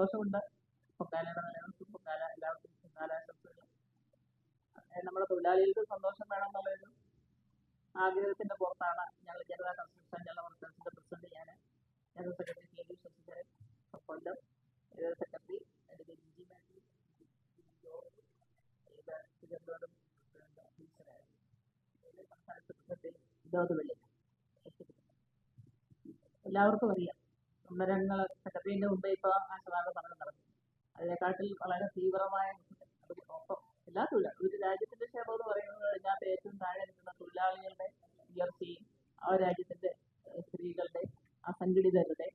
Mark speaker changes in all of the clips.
Speaker 1: സന്തോഷമുണ്ട്. പൊങ്കാലയുടെ നിലനിൽപ്പ് പൊങ്കാല എല്ലാവർക്കും പൊക്കാലാശംസകൾ ഏഹ് നമ്മുടെ തൊഴിലാളികൾക്ക് സന്തോഷം വേണമെന്നുള്ളൊരു ആഗ്രഹത്തിന്റെ പുറത്താണ് ഞങ്ങൾ ജനതാ കൺസ്ട്രക്ഷൻ ജനറൽ വർക്കേഴ്സിന്റെ പ്രസിഡന്റ് ഞാൻ general secretary K V Sasidharan Kollam general secretary? Advocate Jiji Mathew എല്ലാവർക്കും അറിയാം. സമരങ്ങൾ സെക്രട്ടറിന്റെ മുമ്പേ ഇപ്പോൾ ആശീർവാദ സമരം നടന്നു. അതിനെക്കാട്ടിൽ വളരെ തീവ്രമായ ഒപ്പം ഒരു രാജ്യത്തിന്റെ ക്ഷേമം എന്ന് പറയുന്നത് അതിനകത്ത് ഏറ്റവും താഴെ നിൽക്കുന്ന തൊഴിലാളികളുടെ ഉയർച്ചയും ആ രാജ്യത്തിന്റെ സ്ത്രീകളുടെ അസംഘടിതരുടെ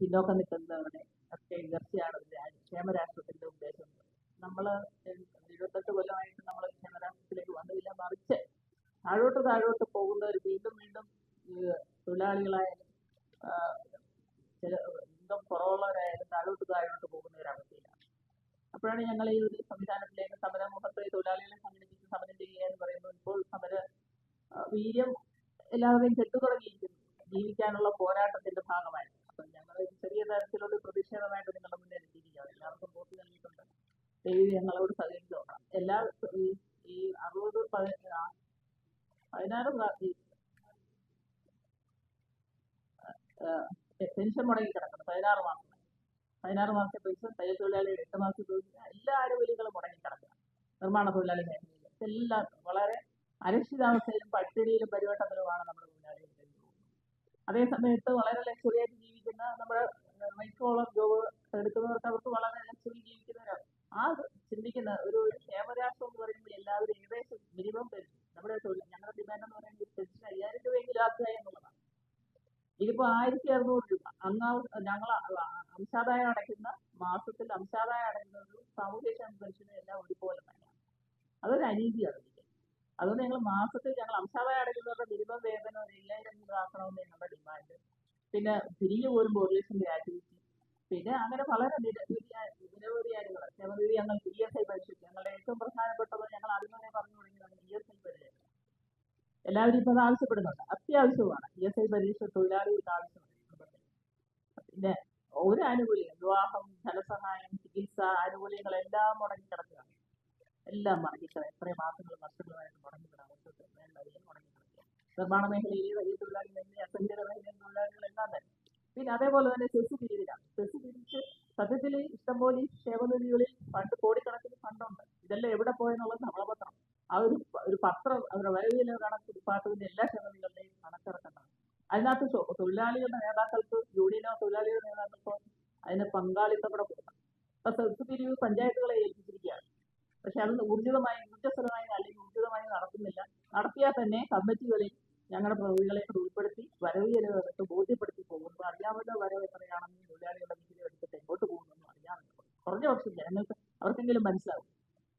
Speaker 1: പിന്നോക്കം നിൽക്കുന്നവരുടെ ഒക്കെ ഉയർച്ചയാണ് ഒരു രാജ്യ ക്ഷേമരാഷ്ട്രത്തിന്റെ ഉദ്ദേശം. നമ്മൾ ഇരുപത്തെട്ട് കൊല്ലമായിട്ട് നമ്മൾ ക്ഷേമരാഷ്ട്രത്തിലേക്ക് വന്നില്ല മറിച്ച് താഴോട്ട് താഴോട്ട് പോകുന്നവർ വീണ്ടും വീണ്ടും ഈ തൊഴിലാളികളായാലും ആ, ചില ഇൻകം കുറവുള്ളവരായാലും താഴോട്ട് താഴോട്ട് പോകുന്ന ഒരു അവസ്ഥയിലാണ് ഒരു സംവിധാനത്തിലേക്ക് സമര മുഖത്ത് തൊഴിലാളികളെ സംഘടിപ്പിച്ച് സമരം ചെയ്യുക എന്ന് പറയുമ്പോൾ ഇപ്പോൾ സമര വീര്യം എല്ലാവരെയും ചെട്ടു തുടങ്ങിയിരിക്കുന്നു. ജീവിക്കാനുള്ള പോരാട്ടത്തിന്റെ ഭാഗമായി അപ്പം ഞങ്ങൾ ചെറിയ തരത്തിലുള്ള പ്രതിഷേധമായിട്ട് നിങ്ങളുടെ മുന്നിൽ എത്തിയിരിക്കുകയാണ്. എല്ലാവർക്കും വോട്ട് നൽകിയിട്ടുണ്ട് ദൈവം ഞങ്ങളോട് സഹകരിച്ചു നോക്കണം. എല്ലാ ഈ അറുപത് പതിനാറ് പെൻഷൻ മുടങ്ങി കിടക്കണം പതിനാറ് മാസം. പതിനാറ് മാസത്തെ പൈസ തയ്യൽ തൊഴിലാളിയുടെ എട്ട് മാസത്തെ പൈസ എല്ലാ ആനുകൂല്യങ്ങളും മുടങ്ങി കിടക്കുക. നിർമ്മാണ തൊഴിലാളി മേഖലയിൽ ഇതെല്ലാം വളരെ അരക്ഷിതാവസ്ഥയിലും പട്ടിണിയിലും പരിവട്ടത്തിലുമാണ് നമ്മുടെ തൊഴിലാളികൾ കഴിഞ്ഞു പോകുന്നത്. അതേ സമയത്ത് വളരെ ലക്ഷറിയായിട്ട് ജീവിക്കുന്ന നമ്മുടെ മൈക്രോളം ജോബ് എടുക്കുന്നവർക്ക് അവർക്ക് വളരെ ലക്ഷറി ജീവിക്കുന്നവരാണ്. ആ ചിന്തിക്കുന്ന ഒരു ക്ഷേമരാഷ്ട്രം എന്ന് പറയുമ്പോൾ എല്ലാവരും ഏകദേശം മിനിമം പെൻഷൻ നമ്മുടെ തൊഴിൽ ഞങ്ങളുടെ ഡിമാൻഡ് എന്ന് പറയുന്നത് പെൻഷൻ അയ്യായിരം രൂപയെങ്കിലും ആക്കുക എന്നുള്ളതാണ്. ഇതിപ്പോ ആയിരത്തി അറുന്നൂറ് രൂപ. അന്നാ ഞങ്ങൾ അംശാദായം അടയ്ക്കുന്ന മാസത്തിൽ അംശാദായം അടയ്ക്കുന്ന ഒരു സാമൂഹ്യക്ഷേമ പെൻഷനും എല്ലാം ഒരുപോലെ തന്നെ. അതൊരു അനീതിയാണ് എനിക്ക് അതുകൊണ്ട് ഞങ്ങൾ മാസത്തിൽ ഞങ്ങൾ അംശാദായം അടയ്ക്കുന്നവരുടെ മിനിമം വേതനം ഒരു ഏഴായിരം രൂപ ആക്കണമെന്ന് ഞങ്ങളുടെ ഡിമാൻഡ്. പിന്നെ തിരികെ പോരുമ്പോൾ ഒരു ലക്ഷം ഗ്രാറ്റുവിറ്റി പിന്നെ അങ്ങനെ വളരെ നിരവധി കാര്യങ്ങൾ നിരവധി ഞങ്ങൾ ഇ എസ് ഐ പരിശോധിച്ചു ഞങ്ങളുടെ ഏറ്റവും പ്രധാനപ്പെട്ടത് ഞങ്ങൾ ആദ്യമേ പറഞ്ഞു തുടങ്ങിയതാണ് ഇ എസ് ഐ പരിശോധന എല്ലാവരും ഇപ്പോൾ ആവശ്യപ്പെടുന്നുണ്ട്. അത്യാവശ്യമാണ്. ഇ എസ് ഐ പരീക്ഷ തൊഴിലാളികൾക്ക് പിന്നെ ഒരു ആനുകൂല്യം വിവാഹം ധനസഹായം ചികിത്സ ആനുകൂല്യങ്ങളെല്ലാം മുടങ്ങി കിടക്കുകയാണ്. എല്ലാം മുടങ്ങിക്കിടക്കുക എത്രയും മാസങ്ങൾ വർഷങ്ങളായിട്ട് മുടങ്ങി കിടക്കുക വേണ്ടതിൽ മുടങ്ങി കിടക്കുക നിർമ്മാണ മേഖലയിലെ വലിയ തൊഴിലാളികൾ തന്നെ അസംഖ്യത മേഖലയിലെ തൊഴിലാളികളെല്ലാം തന്നെ. പിന്നെ അതേപോലെ തന്നെ സെസ് പിരിവിലാണ് സെസ് പിരിച്ച് സത്യത്തിൽ ഇഷ്ടംപോലെ ഈ ക്ഷേമനിധികളിൽ ഫണ്ട് കോടിക്കണക്കിന് ഫണ്ടുണ്ട്. ഇതെല്ലാം എവിടെ പോയെന്നുള്ളത് നമ്മളെ പത്രം. ആ ഒരു ഒരു പത്രം അവരുടെ വരവിലെ കണക്ക് ഡിപ്പാർട്ട്മെന്റ് എല്ലാ ക്ഷേമനിധികളുടെയും അതിനകത്ത് തൊഴിലാളികളുടെ നേതാക്കൾക്ക് യൂണിയനോ തൊഴിലാളികളുടെ നേതാക്കൾക്കോ അതിന് പങ്കാളിത്തം കൂടെ കൊടുക്കണം ഇപ്പൊ സെസ് പിരിവ് പഞ്ചായത്തുകളെ ഏൽപ്പിച്ചിരിക്കുകയാണ്. പക്ഷെ അത് ഊർജിതമായി ഊർജസ്വലമായി അല്ലെങ്കിൽ ഊർജിതമായി നടത്തുന്നില്ല. നടത്തിയാൽ തന്നെ കമ്മിറ്റികളിൽ ഞങ്ങളുടെ പ്രതികളെ ഉൾപ്പെടുത്തി വരവ് ചെലവെടുത്ത് ബോധ്യപ്പെടുത്തി പോകുന്നു. അറിയാമല്ലോ വരവ് എത്രയാണെന്ന് തൊഴിലാളികളുടെ നികുതി എടുത്തിട്ട് എങ്ങോട്ട് പോകുന്നു അറിയാമല്ലോ കുറഞ്ഞ പക്ഷം ജനങ്ങൾക്ക് അവർക്കെങ്കിലും മനസ്സിലാവും.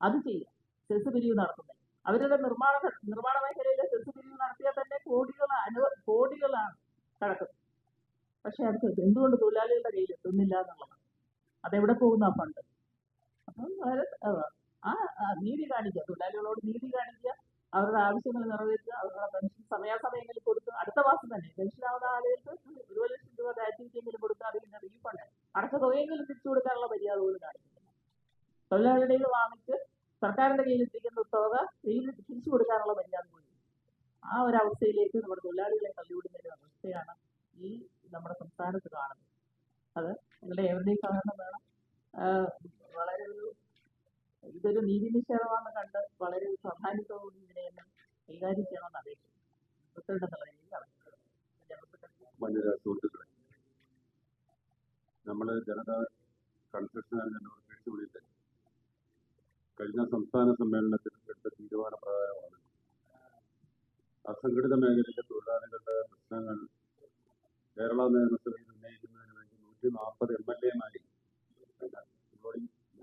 Speaker 1: അത് ചെയ്യുക സെൽസ് പിരിവ് നടത്തുന്നത് അവരുടെ നിർമ്മാണ നിർമ്മാണ മേഖലയിലെ സെൽസ് പിരിവ് കടക്കുന്നത് പക്ഷെ അത് എന്തുകൊണ്ട് തൊഴിലാളികളുടെ കയ്യിൽ എത്തുന്നില്ല എന്നുള്ളതാണ് അതെവിടെ പോകുന്ന ആ ഫണ്ട് അപ്പം വളരെ ആ നീതി കാണിക്കുക. തൊഴിലാളികളോട് നീതി കാണിക്കുക. അവരുടെ ആവശ്യങ്ങൾ നിറവേറ്റുക. അവരുടെ പെൻഷൻ സമയാസമയങ്ങളിൽ കൊടുക്കുക. അടുത്ത മാസം തന്നെ പെൻഷൻ ആവുന്ന ആളുകൾക്ക് ഒരു ലക്ഷം രൂപ ഗ്രാറ്റുവിറ്റിയെങ്കിലും കൊടുക്കുക അതിന്റെ റീഫണ്ട് അടച്ച തുകയെങ്കിലും തിരിച്ചു കൊടുക്കാനുള്ള മര്യാദ പോലും കാണിക്കുന്നില്ല തൊഴിലാളികളുടെ കയ്യിൽ വാങ്ങിച്ച് സർക്കാരിന്റെ കയ്യിൽ എത്തിക്കുന്ന തുക തിരിച്ചു കൊടുക്കാനുള്ള മര്യാദ പോലും ആ ഒരു അവസ്ഥയിലേക്ക് നമ്മുടെ തൊഴിലാളികളെ തള്ളിവിടുന്നതിന് അവസ്ഥയാണ് ഈ നമ്മുടെ സംസ്ഥാനത്ത് കാണുന്നത്. അത് നിങ്ങളുടെ എവരുടെയും സഹകരണം വേണം. വളരെ ഒരു ഇതൊരു നീതി നിഷേധമാണെന്ന് കണ്ട് വളരെ പ്രാധാന്യത്തോടുകൂടി ഇതിനെയെല്ലാം കൈകാര്യം ചെയ്യണമെന്ന് അപേക്ഷിക്കുന്നു. എന്നുള്ള രീതിയിൽ
Speaker 2: യൂണിവേഴ്സിറ്റി കഴിഞ്ഞ സംസ്ഥാന സമ്മേളനത്തിൽ എടുത്ത തീരുമാന പ്രകാരമാണ്. അസംഘടിത മേഖലയിലെ തൊഴിലാളികളുടെ പ്രശ്നങ്ങൾ കേരള നിയമസഭയിൽ ഉന്നയിക്കുന്നതിന് വേണ്ടി നൂറ്റി നാൽപ്പത് എം എൽ എമാരി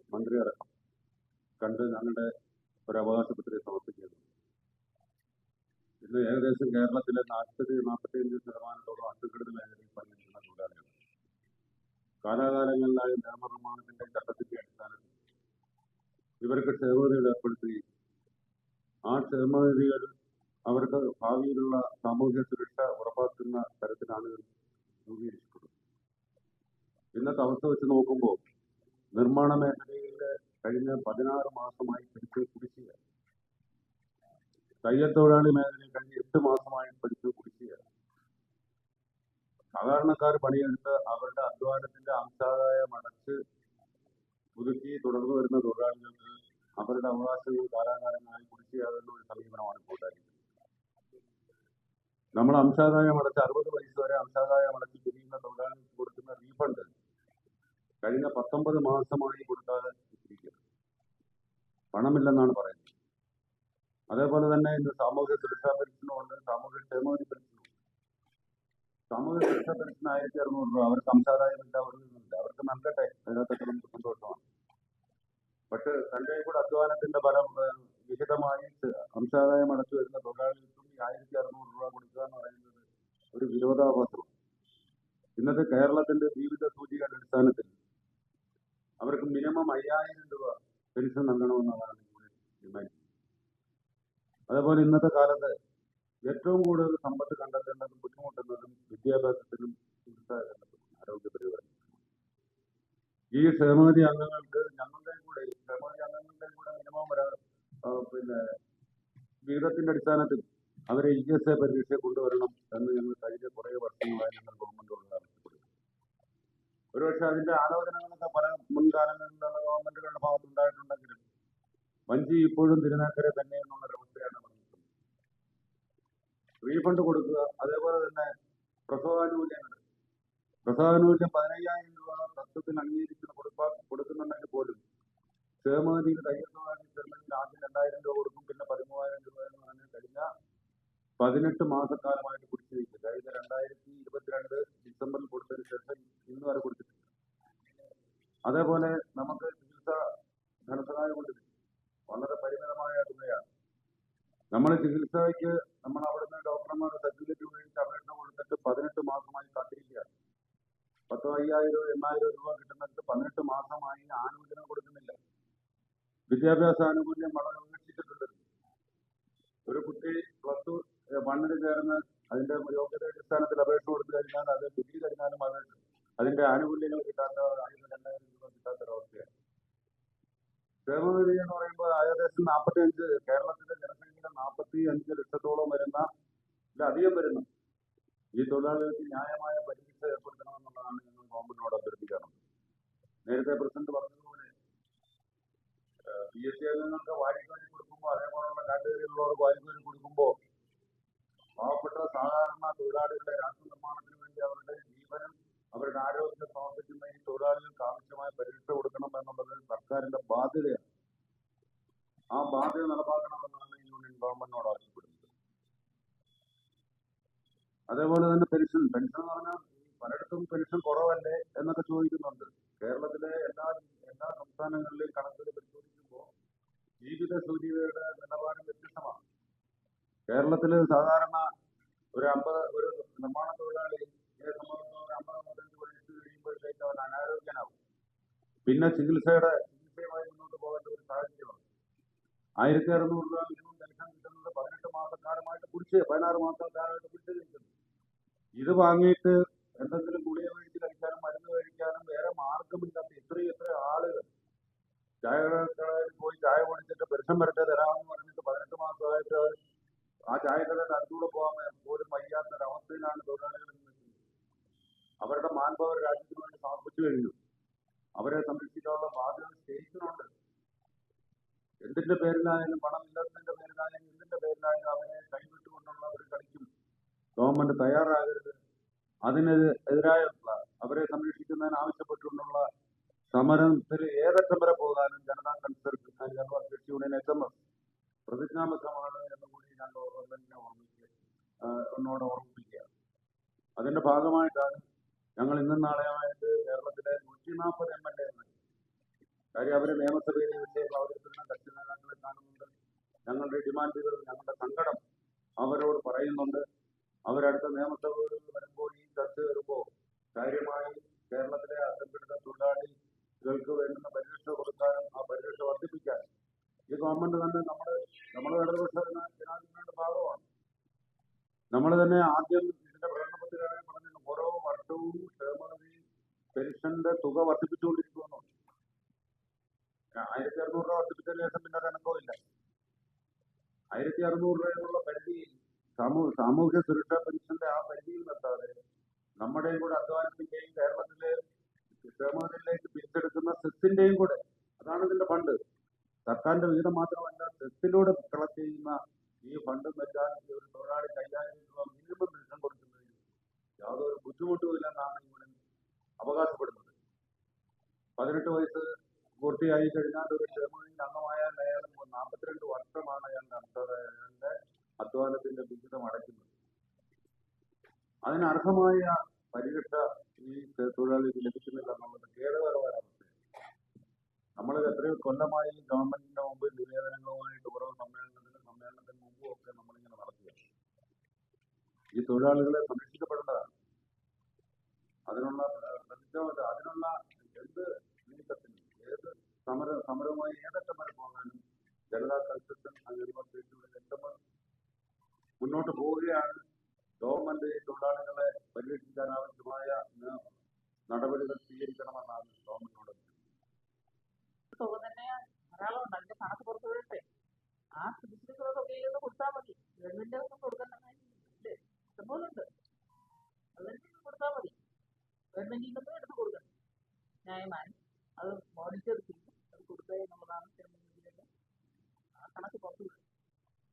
Speaker 2: മന്ത്രി അടക്കം കണ്ട് ഞങ്ങളുടെ ഒരു അവകാശ പത്രിക സമർപ്പിക്കുന്നത് ഇന്ന് ഏകദേശം കേരളത്തിലെ നാൽപ്പത്തി നാൽപ്പത്തിയഞ്ച് ശതമാനത്തോളം അസംഘടിത മേഖലയിൽ പണിയെടുക്കുന്ന തൊഴിലാളികൾ കാലാകാലങ്ങളിലായ നിയമനിർമ്മാണത്തിന്റെ ഘട്ടത്തിന്റെ അടിസ്ഥാനത്തിൽ ഇവർക്ക് ക്ഷേമനിധികൾ ഏർപ്പെടുത്തുകയും ആ ക്ഷേമനിധികൾ അവർക്ക് ഭാവിയിലുള്ള സാമൂഹ്യ സുരക്ഷ ഉറപ്പാക്കുന്ന തരത്തിലാണ് രൂപീകരിച്ചിട്ടുള്ളത്. ഇന്നത്തെ അവസ്ഥ വെച്ച് നോക്കുമ്പോൾ നിർമ്മാണ മേഖലയിൽ കഴിഞ്ഞ പതിനാറ് മാസമായി പഠിച്ചു കുടിശ്ശിക. തയ്യൽ തൊഴിലാളി മേഖലയിൽ കഴിഞ്ഞ എട്ട് മാസമായി പഠിച്ചു കുടിശ്ശിക. സാധാരണക്കാർ പണിയെടുത്ത് അവരുടെ അധ്വാനത്തിന്റെ അംശാദായം അടച്ച് പുതുക്കി തുടർന്നു വരുന്ന തൊഴിലാളികൾക്ക് അവരുടെ അവകാശങ്ങൾ കാലാകാലങ്ങളായി കുടിശ്ശിയാകുന്ന ഒരു സമീപനമാണ് ഇപ്പോൾ ഉണ്ടായിരിക്കുന്നത് നമ്മൾ അംശാദായം അടച്ച് അറുപത് വയസ്സ് വരെ അംശാദായം അടച്ച് പിരിയുന്ന തൊഴിലാളികൾക്ക് കൊടുക്കുന്ന റീഫണ്ട് കഴിഞ്ഞ പത്തൊമ്പത് മാസമായി കൊടുക്കാതെ ഇരിക്കുന്നത് പണമില്ലെന്നാണ് പറയുന്നത്. അതേപോലെ തന്നെ ഇന്ന് സാമൂഹ്യ സുരക്ഷാ പെൻഷനുമുണ്ട് സാമൂഹ്യ ക്ഷേമനിധി പെൻഷനുണ്ട് സാമൂഹ്യ സുരക്ഷാ പെൻഷൻ ആയിരത്തി അറുന്നൂറ് രൂപ. അവർക്ക് അംശാദായമില്ല അവർക്ക് അവർക്ക് നൽകട്ടെ? അതിനകത്തൊക്കെ നമുക്ക് സന്തോഷമാണ്. പക്ഷെ തന്റെ കൂടെ അധ്വാനത്തിന്റെ ഫലം വിഹിതമായി അംശാദായം അടച്ചു വരുന്ന തൊഴിലാളികൾക്കും ഈ ആയിരത്തി അറുന്നൂറ് രൂപ കൊടുക്കുക എന്ന് പറയുന്നത് ഒരു വിരോധാഭാസമാണ് ഇന്നത്തെ കേരളത്തിന്റെ ജീവിത സൂചികയുടെ അടിസ്ഥാനത്തിൽ അവർക്ക് മിനിമം അയ്യായിരം രൂപ പെൻഷൻ നൽകണമെന്നതാണ് ഡിമാൻഡ്. അതേപോലെ ഇന്നത്തെ കാലത്ത് ഏറ്റവും കൂടുതൽ സമ്പത്ത് കണ്ടെത്തേണ്ടതും ബുദ്ധിമുട്ടുന്നതും വിദ്യാഭ്യാസത്തിനും ചികിത്സാ ആരോഗ്യ പരിപാടി. ഈ ക്ഷേമനിധി അംഗങ്ങൾക്ക് ഞങ്ങളുടെ കൂടെ ക്ഷേമനിധി അംഗങ്ങളുടെ കൂടെ മിനിമം ഒരു ആ, പിന്നെ വിഹിതത്തിന്റെ അടിസ്ഥാനത്തിൽ അവരെ ഇ എസ് എ പരീക്ഷ കൊണ്ടുവരണം എന്ന് ഞങ്ങൾ കഴിഞ്ഞ കുറെ വർഷങ്ങളായി ഞങ്ങൾ ഗവൺമെന്റിനോട് ആവശ്യപ്പെടുന്നു ഒരുപക്ഷെ അതിന്റെ ആലോചനകളൊക്കെ പല മുൻകാലങ്ങളിലുള്ള ഗവൺമെന്റുകളുടെ ഭാഗത്ത് ഉണ്ടായിട്ടുണ്ടെങ്കിലും വഞ്ചി ഇപ്പോഴും തിരുനാക്കരെ തന്നെ എന്നുള്ള റീഫണ്ട് കൊടുക്കുക അതേപോലെ തന്നെ പ്രസവാനുകൂല്യങ്ങൾ. പ്രസവാനുകൂല്യം പതിനയ്യായിരം രൂപ തത്വത്തിന് അംഗീകരിച്ച് കൊടുക്കുന്നുണ്ടെങ്കിൽ പോലും ക്ഷേമനിധിയിൽ തയ്യൽ പതിനെട്ട് മാസക്കാലമായിട്ട് കുടിശ്ശിക കഴിഞ്ഞ രണ്ടായിരത്തി ഇരുപത്തിരണ്ട് ഡിസംബറിൽ കൊടുത്തതിന് ശേഷം ഇന്ന് വരെ കൊടുത്തിട്ടില്ല അതേപോലെ നമുക്ക് ചികിത്സ ധനസഹായം കൊണ്ട് വളരെ പരിമിതമായ തുകയാണ്. നമ്മൾ ചികിത്സയ്ക്ക് നമ്മൾ അവിടുന്ന് ഡോക്ടർമാരുടെ സർട്ടിഫിക്കറ്റ് ഉപയോഗിച്ച് അപേക്ഷ കൊടുത്തിട്ട് പതിനെട്ട് മാസമായി കാത്തിരിക്കുകയാണ്. പത്തോ അയ്യായിരം എണ്ണായിരം രൂപ കിട്ടുന്നിടത്ത് പതിനെട്ട് മാസമായി ആനുകൂല്യം കൊടുക്കുന്നില്ല. വിദ്യാഭ്യാസ ആനുകൂല്യം വളരെ ഉപേക്ഷിച്ചിട്ടുണ്ട് ഒരു കുട്ടി പ്ലസ് ടു വണ്ണിന് ചേർന്ന് അതിന്റെ യോഗ്യത അടിസ്ഥാനത്തിൽ അപേക്ഷ കൊടുത്തു കഴിഞ്ഞാൽ അത് ഡിഗ്രി കഴിഞ്ഞാലും അത് അതിന്റെ ആനുകൂല്യങ്ങൾ കിട്ടാത്ത ആയിരത്തി രണ്ടായിരം രൂപ കിട്ടാത്ത ഒരവസ്ഥയാണ് ക്ഷേമനിധി എന്ന് പറയുമ്പോൾ ഏകദേശം നാൽപ്പത്തി അഞ്ച് കേരളത്തിലെ ജനസംഖ്യയുടെ നാൽപ്പത്തി അഞ്ച് ലക്ഷത്തോളം വരുന്ന അധികം വരുന്നു. ഈ തൊഴിലാളികൾക്ക് ന്യായമായ പരിരക്ഷ ഏർപ്പെടുത്തണമെന്നുള്ളതാണ് ഞങ്ങൾ ഗവൺമെന്റിനോട് അഭ്യർത്ഥിക്കാറുണ്ട് നേരത്തെ പ്രസിഡന്റ് പറഞ്ഞതുപോലെ പി എസ് സി അംഗങ്ങൾക്ക് വാരിക്കോരി കൊടുക്കുമ്പോൾ അതേപോലുള്ള കാറ്റഗറിയിലുള്ളവർക്ക് വാരിക്കോരി കൊടുക്കുമ്പോൾ തൊഴിലാളികളുടെ രാഷ്ട്ര നിർമ്മാണത്തിന് വേണ്ടി അവരുടെ ജീവനും അവരുടെ ആരോഗ്യത്തെ സമർപ്പിക്കുന്ന ഈ തൊഴിലാളികൾക്ക് ആവശ്യമായ പരിരക്ഷ കൊടുക്കണം എന്നുള്ളത് സർക്കാരിന്റെ ബാധ്യതയാണ്. ആ ബാധ്യത നടപ്പാക്കണമെന്നാണ് യൂണിയൻ ഗവൺമെന്റിനോട് ആവശ്യപ്പെടുന്നത്. അതേപോലെ തന്നെ പെൻഷൻ. പെൻഷൻ എന്ന് പറഞ്ഞാൽ പലയിടത്തും പെൻഷൻ കുറവല്ലേ എന്നൊക്കെ ചോദിക്കുന്നുണ്ട്. കേരളത്തിലെ എല്ലാ എല്ലാ സംസ്ഥാനങ്ങളിലെയും കണക്കുകൾ പരിശോധിക്കുമ്പോൾ ജീവിത സൂചികയുടെ നിലപാട് വ്യത്യസ്തമാണ്. കേരളത്തിൽ സാധാരണ ഒരു അമ്പത് ഒരു നിർമ്മാണ തൊഴിലാളി സംബന്ധിച്ച് ഒരു അമ്പത് അമ്പത്തഞ്ച് വയസ്സ് കഴിയുമ്പോഴത്തേക്ക് അവൻ അനാരോഗ്യനാവും പിന്നെ ചികിത്സയുടെ ചികിത്സയുമായി മുന്നോട്ട് പോകേണ്ട ഒരു സാഹചര്യമാണ് ആയിരത്തി അറുന്നൂറ് രൂപ മിനിമം പെൻഷൻ കിട്ടുന്നത് പതിനെട്ട് മാസക്കാലമായിട്ട് കുടിച്ച് പതിനാറ് മാസക്കാലമായിട്ട് കുടിച്ച് കഴിക്കുന്നു. ഇത് വാങ്ങിയിട്ട് എന്തെങ്കിലും ഗുളിക മേടിച്ച് കഴിക്കാനും മരുന്ന് കഴിക്കാനും വേറെ മാർഗമില്ലാത്ത എത്രയും എത്ര ആളുകൾ ചായ കടയിൽ പോയി ചായ കുടിച്ചിട്ട് പെൻഷൻ വരട്ടെ തരാമെന്ന് പറഞ്ഞിട്ട് പതിനെട്ട് മാസമായിട്ട് ആ ചായക്കടയുടെ അടുത്തൂടെ പോകാൻ പോലും വയ്യാത്ത ഒരവസ്ഥയിലാണ് തൊഴിലാളികൾ അവരുടെ മാൻപവർ രാജ്യത്തിന് വേണ്ടി സമർപ്പിച്ചു കഴിഞ്ഞു. അവരെ സംരക്ഷിക്കാനുള്ള ബാധ്യത സ്റ്റേറ്റിനുണ്ട് എന്തിന്റെ പേരിലായാലും പണം ഇല്ലാത്തതിന്റെ പേരിലായാലും എന്തിന്റെ പേരിലായാലും അവരെ കൈവിട്ടുകൊണ്ടുള്ള ഒരു കളിക്കും ഗവൺമെന്റ് തയ്യാറാകരുത്. അതിനെതിരായ അവരെ സംരക്ഷിക്കുന്നതിന് ആവശ്യപ്പെട്ടുകൊണ്ടുള്ള സമരത്തിൽ ഏതറ്റം വരെ പോകാനും Janata concert general workers union S M S പ്രതിജ്ഞാബദ്ധമാണ് എന്ന് കൂടി ഞാൻ ഗവൺമെന്റിനെ ഓർമ്മിക്കുക എന്നോട് ഓർമ്മിപ്പിക്കുക. അതിന്റെ ഭാഗമായിട്ടാണ് ഞങ്ങൾ ഇന്നും നാളെയുമായിട്ട് കേരളത്തിലെ നൂറ്റി നാൽപ്പത് എം എൽ എ കാര്യം അവർ നിയമസഭയിൽ വിഷയം അവതരിപ്പിക്കുന്ന കക്ഷി നേതാക്കളെ കാണുന്നുണ്ട്. ഞങ്ങളുടെ ഡിമാൻഡുകൾ ഞങ്ങളുടെ സങ്കടം അവരോട് പറയുന്നുണ്ട്. അവരടുത്ത നിയമസഭകളിൽ വരുമ്പോൾ ഈ ചർച്ച വരുമ്പോൾ കാര്യമായി കേരളത്തിലെ അസംഘടിത തൊഴിലാളികൾക്ക് വേണ്ടുന്ന പരിരക്ഷ കൊടുക്കാനും ആ പരിരക്ഷ വർദ്ധിപ്പിക്കാനും ഈ ഗവൺമെന്റ് തന്നെ നമ്മൾ നമ്മൾ ഇടതുപക്ഷ ജന- ജനാധിപത്യത്തിന്റെ ഭാഗമാണ് നമ്മൾ തന്നെ ആദ്യം ഇതിന്റെ പ്രകടനപത്രികയിൽ പറഞ്ഞു ഓരോ വർഷവും ക്ഷേമനിധി പെൻഷന്റെ തുക വർദ്ധിപ്പിച്ചുകൊണ്ടിരിക്കുന്നു ആയിരത്തി അറുന്നൂറ് രൂപ വർദ്ധിപ്പിച്ചതിന് ശേഷം പിന്നെ ഒരു അനക്കവും ഇല്ല ആയിരത്തി അറുന്നൂറ് രൂപ എന്നുള്ള പരിധി സാമൂഹ്യ സാമൂഹ്യ സുരക്ഷാ പെൻഷന്റെ ആ പരിധിയിൽ നിർത്താതെ നമ്മുടെയും കൂടെ അധ്വാനത്തിന്റെയും കേരളത്തിലെ ക്ഷേമത്തിലേക്ക് പിരിച്ചെടുക്കുന്ന സെസ്സിന്റെയും കൂടെ അതാണ് ഇതിന്റെ ഫണ്ട്. സർക്കാരിന്റെ വിഹിതം മാത്രമല്ല സെസ്സിലൂടെ കളക്ട് ചെയ്യുന്ന ഈ ഫണ്ട് വെച്ചാൽ ഒരു തൊഴിലാളി കൈകാര്യം രൂപ മിനിമം പെൻഷൻ കൊടുക്കുന്നതിന് യാതൊരു ബുദ്ധിമുട്ടുമില്ലെന്നാണ് ഇവിടെ അവകാശപ്പെടുന്നത്. പതിനെട്ട് വയസ്സ് പൂർത്തിയായി കഴിഞ്ഞാൽ ഒരു ക്ഷേമനിധി അംഗമായാൽ അയാൾ നാൽപ്പത്തിരണ്ട് വർഷമാണ് അയാളുടെ അയാളുടെ അധ്വാനത്തിന്റെ ദുരിതം അടയ്ക്കുന്നത് അതിനർഹമായ പരിരക്ഷ ഈ തൊഴിലാളിക്ക് ലഭിക്കുന്നില്ല എന്നുള്ളത് ഖേദകരമായ നമ്മൾ എത്രയോ കൊല്ലമായി ഗവൺമെന്റിന്റെ മുമ്പിൽ നിവേദനങ്ങളുമായിട്ട് ഓരോ സമ്മേളനത്തിനും സമ്മേളനത്തിന് മുമ്പും ഒക്കെ നമ്മളിങ്ങനെ നടത്തുകയാണ്. ഈ തൊഴിലാളികളെ സംരക്ഷിക്കപ്പെടേണ്ടതാണ്. അതിനുള്ള പ്രതിജ്ഞ അതിനുള്ള എന്ത് നീക്കത്തിനും ഏത് സമര സമരവുമായി ഏതൊക്കെ വരെ പോകാനും ജനതാ കൺസൾട്ടൻ യൂണിവേഴ്സിറ്റിയുടെ രംഗം മുന്നോട്ട് പോവുകയാണ്. ഗവൺമെന്റ് തൊഴിലാളികളെ പരിരക്ഷിക്കാൻ ആവശ്യമായ നടപടികൾ സ്വീകരിക്കണമെന്നാണ്